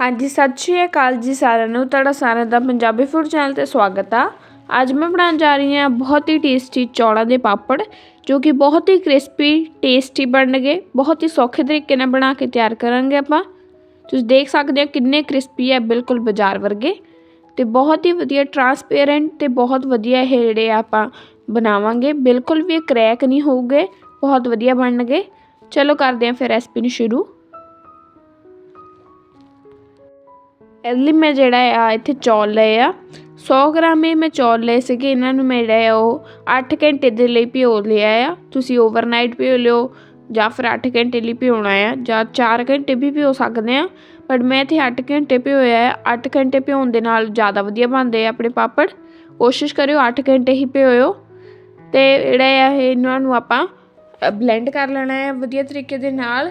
ਹਾਂਜੀ, ਸਤਿ ਸ਼੍ਰੀ ਅਕਾਲ ਜੀ ਸਾਰਿਆਂ ਨੂੰ। ਤੁਹਾਡਾ ਸਾਰਿਆਂ ਦਾ ਪੰਜਾਬੀ ਫੂਡ ਚੈਨਲ ਤੇ ਸਵਾਗਤ ਆ। ਅੱਜ ਮੈਂ ਬਣਾਉਣ ਜਾ ਰਹੀ ਹਾਂ ਬਹੁਤ ਹੀ ਟੇਸਟੀ ਚੌਲਾਂ ਦੇ ਪਾਪੜ, ਜੋ ਕਿ ਬਹੁਤ ਹੀ ਕ੍ਰਿਸਪੀ ਟੇਸਟੀ ਬਣਨਗੇ। ਬਹੁਤ ਹੀ ਸੌਖੇ ਤਰੀਕੇ ਨਾਲ ਬਣਾ ਕੇ ਤਿਆਰ ਕਰਾਂਗੇ ਆਪਾਂ। ਤੁਸੀਂ ਦੇਖ ਸਕਦੇ ਹੋ ਕਿੰਨੇ ਕ੍ਰਿਸਪੀ ਹੈ ਬਿਲਕੁਲ ਬਾਜ਼ਾਰ ਵਰਗੇ। ਤੇ ਬਹੁਤ ਹੀ ਵਧੀਆ ਟਰਾਂਸਪੇਰੈਂਟ ਤੇ ਬਹੁਤ ਵਧੀਆ ਇਹ ਜਿਹੜੇ ਆਪਾਂ ਬਣਾਵਾਂਗੇ। ਬਿਲਕੁਲ ਵੀ ਕਰੈਕ ਨਹੀਂ ਹੋਊਗੇ, ਬਹੁਤ ਵਧੀਆ ਬਣਨਗੇ। ਚਲੋ ਕਰਦੇ ਹਾਂ ਫਿਰ ਰੈਸਪੀ ਨੂੰ ਸ਼ੁਰੂ। ਇਹਦੇ ਲਈ ਮੈਂ ਜਿਹੜਾ ਆ ਇੱਥੇ ਚੌਲ ਲਏ ਆ। 100 ਗ੍ਰਾਮ ਇਹ ਮੈਂ ਚੌਲ ਲਏ ਸੀਗੇ, ਇਹਨਾਂ ਨੂੰ ਮੈਂ ਜਿਹੜਾ ਆ ਉਹ 8 ਘੰਟੇ ਦੇ ਲਈ ਭਿਓ ਲਿਆ ਆ। ਤੁਸੀਂ ਓਵਰਨਾਈਟ ਭਿਓ ਲਿਓ ਜਾਂ ਫਿਰ 8 ਘੰਟੇ ਲਈ ਭਿਓਣਾ ਆ, ਜਾਂ 4 ਘੰਟੇ ਵੀ ਭਿਓ ਸਕਦੇ ਆ। ਪਰ ਮੈਂ ਇੱਥੇ 8 ਘੰਟੇ ਭਿਓਇਆ ਆ। 8 ਘੰਟੇ ਭਿਉਣ ਦੇ ਨਾਲ ਜ਼ਿਆਦਾ ਵਧੀਆ ਬਣਦੇ ਆ ਆਪਣੇ ਪਾਪੜ। ਕੋਸ਼ਿਸ਼ ਕਰਿਓ 8 ਘੰਟੇ ਹੀ ਭਿਓਇਓ। ਤੇ ਜਿਹੜਾ ਆ ਇਹਨਾਂ ਨੂੰ ਆਪਾਂ ਬਲੈਂਡ ਕਰ ਲੈਣਾ ਹੈ ਵਧੀਆ ਤਰੀਕੇ ਦੇ ਨਾਲ।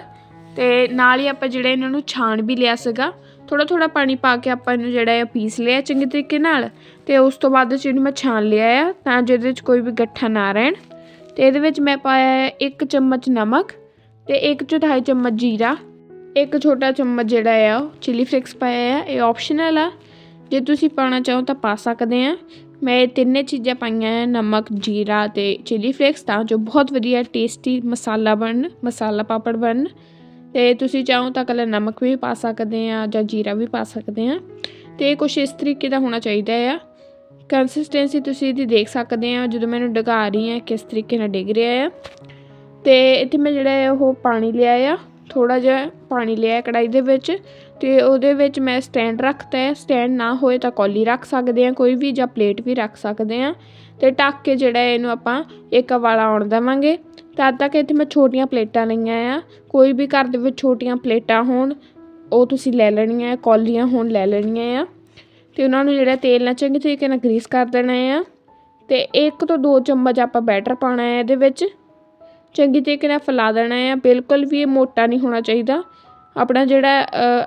ਤੇ ਨਾਲ ਹੀ ਆਪਾਂ ਜਿਹੜਾ ਇਹਨਾਂ ਨੂੰ ਛਾਣ ਵੀ ਲਿਆ ਸੀਗਾ ਥੋੜਾ ਥੋੜਾ ਪਾਣੀ ਪਾ ਕੇ ਆਪਾਂ ਇਹਨੂੰ ਜਿਹੜਾ ਹੈ ਪੀਸ ਲਿਆ ਚੰਗੇ ਤਰੀਕੇ ਨਾਲ, ਤੇ ਉਸ ਤੋਂ ਬਾਅਦ ਚ ਇਹਨੂੰ ਮੈਂ ਛਾਣ ਲਿਆ ਆ ਤਾਂ ਜਿਹਦੇ ਵਿੱਚ ਕੋਈ ਵੀ ਗੱਠਾ ਨਾ ਰਹਿਣ। ਤੇ ਇਹਦੇ ਵਿੱਚ ਮੈਂ ਪਾਇਆ ਹੈ 1 ਚਮਚ ਨਮਕ ਤੇ 1 ਚੌਥਾਈ ਚਮਚ ਜੀਰਾ, ਇੱਕ ਛੋਟਾ ਚਮਚ ਜਿਹੜਾ ਆ ਉਹ ਚਿਲੀ ਫਲੇਕਸ ਪਾਇਆ ਆ, ਇਹ ਆਪਸ਼ਨਲ ਆ। ਜੇ ਤੁਸੀਂ ਪਾਉਣਾ ਚਾਹੋ ਤਾਂ ਪਾ ਸਕਦੇ ਆ। ਮੈਂ ਇਹ ਤਿੰਨੇ ਚੀਜ਼ਾਂ ਪਾਈਆਂ ਆ, ਨਮਕ, ਜੀਰਾ ਤੇ ਚਿਲੀ ਫਲੇਕਸ ਤਾਂ ਜੋ ਬਹੁਤ ਵਧੀਆ ਟੇਸਟੀ ਮਸਾਲਾ ਬਣਨ, ਮਸਾਲਾ ਪਾਪੜ ਬਣਨ। ਤੇ ਤੁਸੀਂ ਚਾਹੋ ਤਾਂ ਕੱਲਾ ਨਮਕ ਵੀ ਪਾ ਸਕਦੇ ਆ ਜਾਂ ਜੀਰਾ ਵੀ ਪਾ ਸਕਦੇ ਆ। ਤੇ ਕੁਝ ਇਸ ਤਰੀਕੇ ਦਾ ਹੋਣਾ ਚਾਹੀਦਾ ਆ। ਕੰਸਿਸਟੈਂਸੀ ਤੁਸੀਂ ਇਹਦੀ ਦੇਖ ਸਕਦੇ ਆ, ਜਦੋਂ ਮੈਨੂੰ ਡਗਾ ਰਹੀ ਆ ਕਿਸ ਤਰੀਕੇ ਨਾਲ ਡਿੱਗ ਰਿਹਾ ਆ। ਤੇ ਇੱਥੇ ਮੈਂ ਜਿਹੜਾ ਹੈ ਉਹ ਪਾਣੀ ਲਿਆ ਆ ਥੋੜਾ ਜਿਹਾ ਪਾਣੀ ਲਿਆ ਕੜਾਈ ਦੇ ਵਿੱਚ। ਤੇ ਉਹਦੇ ਵਿੱਚ ਮੈਂ ਸਟੈਂਡ ਰੱਖਤਾ ਹੈ ਸਟੈਂਡ ਨਾ ਹੋਏ ਤਾਂ ਕੌਲੀ ਰੱਖ ਸਕਦੇ ਆ, ਕੋਈ ਵੀ ਜਾਂ ਪਲੇਟ ਵੀ ਰੱਖ ਸਕਦੇ ਆ। ਤੇ ਢੱਕ ਕੇ ਜਿਹੜਾ ਇਹਨੂੰ ਆਪਾਂ ਇੱਕ ਵਾਲਾ ਆਉਣ ਦੇਵਾਂਗੇ। ਤਦ ਤੱਕ ਇੱਥੇ ਮੈਂ ਛੋਟੀਆਂ ਪਲੇਟਾਂ ਲਈਆਂ ਆ। ਕੋਈ ਵੀ ਘਰ ਦੇ ਵਿੱਚ ਛੋਟੀਆਂ ਪਲੇਟਾਂ ਹੋਣ, ਉਹ ਤੁਸੀਂ ਲੈ ਲੈਣੀਆਂ ਕੌਲੀਆਂ ਹੋਣ ਲੈ ਲੈਣੀਆਂ ਆ। ਤੇ ਉਹਨਾਂ ਨੂੰ ਜਿਹੜਾ ਤੇਲ ਨਾਲ ਚੰਗੇ ਤਰੀਕੇ ਨਾਲ ਗਰੀਸ ਕਰ ਦੇਣਾ ਆ। ਤੇ ਇੱਕ ਤੋਂ ਦੋ ਚਮਚ ਆਪਾਂ ਬੈਟਰ ਪਾਉਣਾ ਹੈ ਇਹਦੇ ਵਿੱਚ। ਚੰਗੀ ਤਰੀਕੇ ਨਾਲ ਫੈਲਾ ਦੇਣਾ ਆ। ਬਿਲਕੁਲ ਵੀ ਇਹ ਮੋਟਾ ਨਹੀਂ ਹੋਣਾ ਚਾਹੀਦਾ। ਆਪਣਾ ਜਿਹੜਾ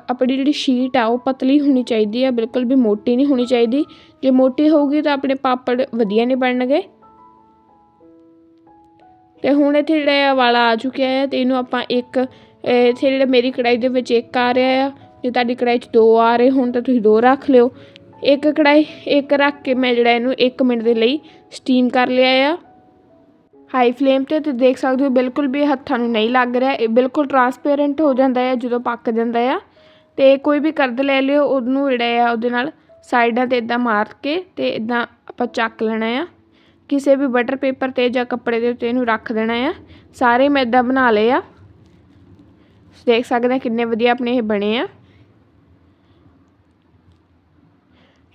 ਆਪਣੀ ਜਿਹੜੀ ਸ਼ੀਟ ਆ, ਉਹ ਪਤਲੀ ਹੋਣੀ ਚਾਹੀਦੀ ਆ। ਬਿਲਕੁਲ ਵੀ ਮੋਟੀ ਨਹੀਂ ਹੋਣੀ ਚਾਹੀਦੀ। ਜੇ ਮੋਟੀ ਹੋਊਗੀ ਤਾਂ ਆਪਣੇ ਪਾਪੜ ਵਧੀਆ ਨਹੀਂ ਬਣਨਗੇ। ਅਤੇ ਹੁਣ ਇੱਥੇ ਜਿਹੜਾ ਆ ਵਾਲਾ ਆ ਚੁੱਕਿਆ ਆ ਅਤੇ ਇਹਨੂੰ ਆਪਾਂ ਇੱਕ ਇੱਥੇ ਜਿਹੜਾ ਮੇਰੀ ਕੜਾਹੀ ਦੇ ਵਿੱਚ ਇੱਕ ਆ ਰਿਹਾ ਆ, ਜੇ ਤੁਹਾਡੀ ਕੜਾਹੀ 'ਚ ਦੋ ਆ ਰਹੇ ਹੋਣ ਤਾਂ ਤੁਸੀਂ ਦੋ ਰੱਖ ਲਿਓ। ਇੱਕ ਕੜਾਹੀ, ਇੱਕ ਰੱਖ ਕੇ ਮੈਂ ਜਿਹੜਾ ਇਹਨੂੰ 1 ਮਿੰਟ ਦੇ ਲਈ ਸਟੀਮ ਕਰ ਲਿਆ ਆ। ਹਾਈ ਫਲੇਮ ਤੇ ਤੇ ਦੇਖ ਸਕਦੇ ਹੋ ਬਿਲਕੁਲ ਵੀ ਹੱਥਾਂ ਨੂੰ ਨਹੀਂ ਲੱਗ ਰਿਹਾ, ਇਹ ਬਿਲਕੁਲ ਟਰਾਂਸਪੇਰੈਂਟ ਹੋ ਜਾਂਦਾ ਹੈ ਜਦੋਂ ਪੱਕ ਜਾਂਦਾ ਆ। ਤੇ ਕੋਈ ਵੀ ਕਰਦ ਲੈ ਲਿਓ, ਉਹਨੂੰ ਜਿਹੜਾ ਆ, ਉਹਦੇ ਨਾਲ ਸਾਈਡਾਂ ਤੇ ਇਦਾਂ ਮਾਰ ਕੇ ਤੇ ਇਦਾਂ ਆਪਾਂ ਚੱਕ ਲੈਣਾ ਆ। ਕਿਸੇ ਵੀ ਬਟਰ ਪੇਪਰ ਤੇ ਜਾਂ ਕੱਪੜੇ ਦੇ ਉੱਤੇ ਇਹਨੂੰ ਰੱਖ ਦੇਣਾ ਆ। ਸਾਰੇ ਮੈਂ ਇਦਾਂ ਬਣਾ ਲਏ ਆ। ਦੇਖ ਸਕਦੇ ਆ ਕਿੰਨੇ ਵਧੀਆ ਆਪਣੇ ਇਹ ਬਣੇ ਆ।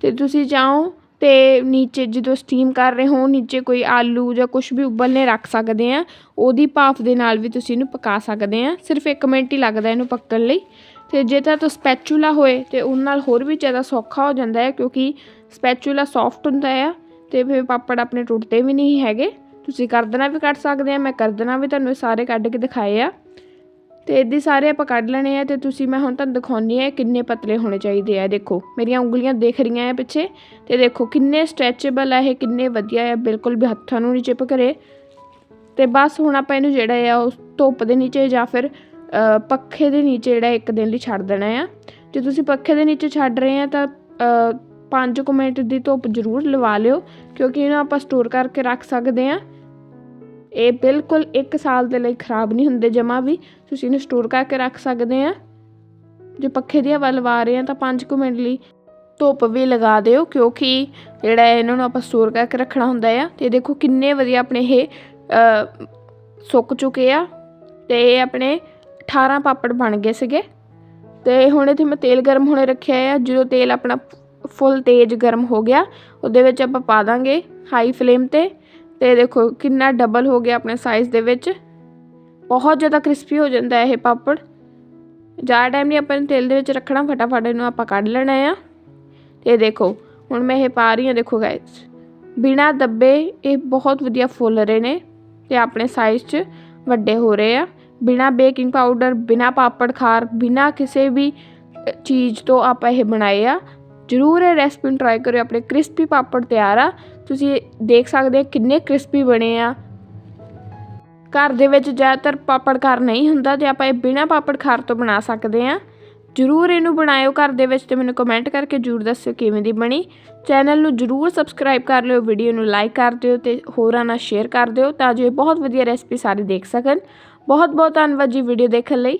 ਤੇ ਤੁਸੀਂ ਚਾਹੋ ਤੇ ਨੀਚੇ ਜਦੋਂ ਸਟੀਮ ਕਰ ਰਹੇ ਹੋ, ਨੀਚੇ ਕੋਈ ਆਲੂ ਜਾਂ ਕੁਝ ਵੀ ਉਬਲਨੇ ਰੱਖ ਸਕਦੇ ਆ। ਉਹਦੀ ਭਾਫ ਦੇ ਨਾਲ ਵੀ ਤੁਸੀਂ ਇਹਨੂੰ ਪਕਾ ਸਕਦੇ ਆ। ਸਿਰਫ 1 ਮਿੰਟ ਹੀ ਲੱਗਦਾ ਇਹਨੂੰ ਪੱਕਣ ਲਈ। ਤੇ ਜੇ ਤਾਂ ਤੋ ਸਪੈਚੂਲਾ ਹੋਏ ਤੇ ਉਹਨਾਂ ਨਾਲ ਹੋਰ ਵੀ ਜ਼ਿਆਦਾ ਸੌਖਾ ਹੋ ਜਾਂਦਾ ਹੈ ਕਿਉਂਕਿ ਸਪੈਚੂਲਾ ਸੌਫਟ ਹੁੰਦਾ ਆ। ਤੇ ਫਿਰ ਪਾਪੜ ਆਪਣੇ ਟੁੱਟਦੇ ਵੀ ਨਹੀਂ ਹੈਗੇ। ਤੁਸੀਂ ਕਰਦਣਾ ਵੀ ਕੱਢ ਸਕਦੇ ਆ, ਮੈਂ ਕਰਦਣਾ ਵੀ ਤੁਹਾਨੂੰ ਸਾਰੇ ਕੱਢ ਕੇ ਦਿਖਾਏ ਆ। ਤੇ ਇਹਦੇ ਸਾਰੇ ਆਪਾਂ ਕੱਢ ਲੈਣੇ ਆ ਤੇ ਤੁਸੀਂ ਮੈਂ ਹੁਣ ਤੁਹਾਨੂੰ ਦਿਖਾਉਣੀ ਆ ਕਿੰਨੇ ਪਤਲੇ ਹੋਣੇ ਚਾਹੀਦੇ ਆ। ਦੇਖੋ, ਮੇਰੀਆਂ ਉਂਗਲੀਆਂ ਦਿਖ ਰਹੀਆਂ ਆ ਪਿੱਛੇ ਤੇ ਦੇਖੋ ਕਿੰਨੇ ਸਟ੍ਰੈਚੇਬਲ ਆ ਇਹ, ਕਿੰਨੇ ਵਧੀਆ ਆ, ਬਿਲਕੁਲ ਵੀ ਹੱਥਾਂ ਨੂੰ ਨਹੀਂ ਚਿਪਕ ਰਹੇ ਤੇ ਬਸ ਹੁਣ ਆਪਾਂ ਇਹਨੂੰ ਜਿਹੜਾ ਆ ਉਸ ਧੁੱਪ ਦੇ ਨੀਚੇ ਜਾਂ ਫਿਰ ਪੱਖੇ ਦੇ ਨੀਚੇ ਜਿਹੜਾ ਇੱਕ ਦਿਨ ਲਈ ਛੱਡ ਦੇਣਾ ਆ। ਜੇ ਤੁਸੀਂ ਪੱਖੇ ਦੇ ਨੀਚੇ ਛੱਡ ਰਹੇ ਆ ਤਾਂ 5 ਕੁ ਮਿੰਟ ਦੀ ਧੁੱਪ ਜ਼ਰੂਰ ਲਵਾ ਲਿਓ, ਕਿਉਂਕਿ ਇਹਨੂੰ ਆਪਾਂ ਸਟੋਰ ਕਰਕੇ ਰੱਖ ਸਕਦੇ ਆ ਇਹ ਬਿਲਕੁਲ 1 ਸਾਲ ਦੇ ਲਈ ਖਰਾਬ ਨਹੀਂ ਹੁੰਦੇ, ਜਮਾ ਵੀ। ਤੁਸੀਂ ਇਹਨੂੰ ਸਟੋਰ ਕਰਕੇ ਰੱਖ ਸਕਦੇ ਆ ਜੇ ਪੱਖੇ ਦੀ ਹਵਾ ਲਵਾ ਰਹੇ ਆ ਤਾਂ 5 ਕੁ ਮਿੰਟ ਲਈ ਧੁੱਪ ਵੀ ਲਗਾ ਦਿਓ, ਕਿਉਂਕਿ ਜਿਹੜਾ ਇਹਨਾਂ ਨੂੰ ਆਪਾਂ ਸਟੋਰ ਕਰਕੇ ਰੱਖਣਾ ਹੁੰਦਾ ਆ, ਤੇ ਦੇਖੋ ਕਿੰਨੇ ਵਧੀਆ ਆਪਣੇ ਇਹ ਸੁੱਕ ਚੁੱਕੇ ਆ। ਤੇ ਇਹ ਆਪਣੇ 18 ਪਾਪੜ ਬਣ ਗਏ ਸੀਗੇ। ਤੇ ਹੁਣ ਇੱਥੇ ਮੈਂ ਤੇਲ ਗਰਮ ਹੋਣੇ ਰੱਖਿਆ ਆ, ਜਦੋਂ ਤੇਲ ਆਪਣਾ ਫੁੱਲ ਤੇਜ਼ ਗਰਮ ਹੋ ਗਿਆ, ਉਹਦੇ ਵਿੱਚ ਆਪਾਂ ਪਾ ਦਾਂਗੇ ਹਾਈ ਫਲੇਮ ਤੇ ਤੇ ਦੇਖੋ ਕਿੰਨਾ ਡਬਲ ਹੋ ਗਿਆ ਆਪਣੇ ਸਾਈਜ਼ ਦੇ ਵਿੱਚ। ਬਹੁਤ ਜ਼ਿਆਦਾ ਕ੍ਰਿਸਪੀ ਹੋ ਜਾਂਦਾ ਇਹ ਪਾਪੜ। ਜ਼ਿਆਦਾ ਟਾਈਮ ਨਹੀਂ ਆਪਾਂ ਤੇਲ ਦੇ ਵਿੱਚ ਰੱਖਣਾ, ਫਟਾਫਟ ਇਹਨੂੰ ਆਪਾਂ ਕੱਢ ਲੈਣਾ ਆ। ਤੇ ਦੇਖੋ, ਹੁਣ ਮੈਂ ਇਹ ਪਾ ਰਹੀ ਹਾਂ, ਦੇਖੋ ਗਾਇਸ ਬਿਨਾ ਦੱਬੇ ਇਹ ਬਹੁਤ ਵਧੀਆ ਫੁੱਲ ਰਹੇ ਨੇ ਤੇ ਆਪਣੇ ਸਾਈਜ਼ 'ਚ ਵੱਡੇ ਹੋ ਰਹੇ ਆ। ਬਿਨਾ ਬੇਕਿੰਗ ਪਾਊਡਰ ਬਿਨਾ ਪਾਪੜ ਖਾਰ, ਬਿਨਾ ਕਿਸੇ ਵੀ ਚੀਜ਼ ਤੋਂ ਆਪਾਂ ਇਹ ਬਣਾਏ ਆ। ਜ਼ਰੂਰ ਇਹ ਰੈਸਪੀ ਨੂੰ ਟਰਾਈ ਕਰਿਓ, ਆਪਣੇ ਕ੍ਰਿਸਪੀ ਪਾਪੜ ਤਿਆਰ ਆ। ਤੁਸੀਂ ਦੇਖ ਸਕਦੇ ਕਿੰਨੇ ਕ੍ਰਿਸਪੀ ਬਣੇ ਆ। ਘਰ ਦੇ ਵਿੱਚ ਜ਼ਿਆਦਾਤਰ ਪਾਪੜ ਖਾਰ ਨਹੀਂ ਹੁੰਦਾ ਤੇ ਆਪਾਂ ਇਹ ਬਿਨਾ ਪਾਪੜ ਖਾਰ ਤੋਂ ਬਣਾ ਸਕਦੇ ਆ। ਜਰੂਰ ਇਹਨੂੰ ਬਣਾਇਓ ਘਰ ਦੇ ਵਿੱਚ ਤੇ ਮੈਨੂੰ ਕਮੈਂਟ ਕਰਕੇ ਜਰੂਰ ਦੱਸਿਓ ਕਿਵੇਂ ਦੀ ਬਣੀ। ਚੈਨਲ ਨੂੰ ਜਰੂਰ ਸਬਸਕ੍ਰਾਈਬ ਕਰ ਲਿਓ ਵੀਡੀਓ ਨੂੰ ਲਾਈਕ ਕਰ ਦਿਓ ਤੇ ਹੋਰਾਂ ਨਾਲ ਸ਼ੇਅਰ ਕਰ ਦਿਓ ਤਾਂ ਜੋ ਇਹ ਬਹੁਤ ਵਧੀਆ ਰੈਸਪੀ ਸਾਰੇ ਦੇਖ ਸਕਣ। ਬਹੁਤ ਬਹੁਤ ਧੰਨਵਾਦ ਜੀ ਵੀਡੀਓ ਦੇਖਣ ਲਈ।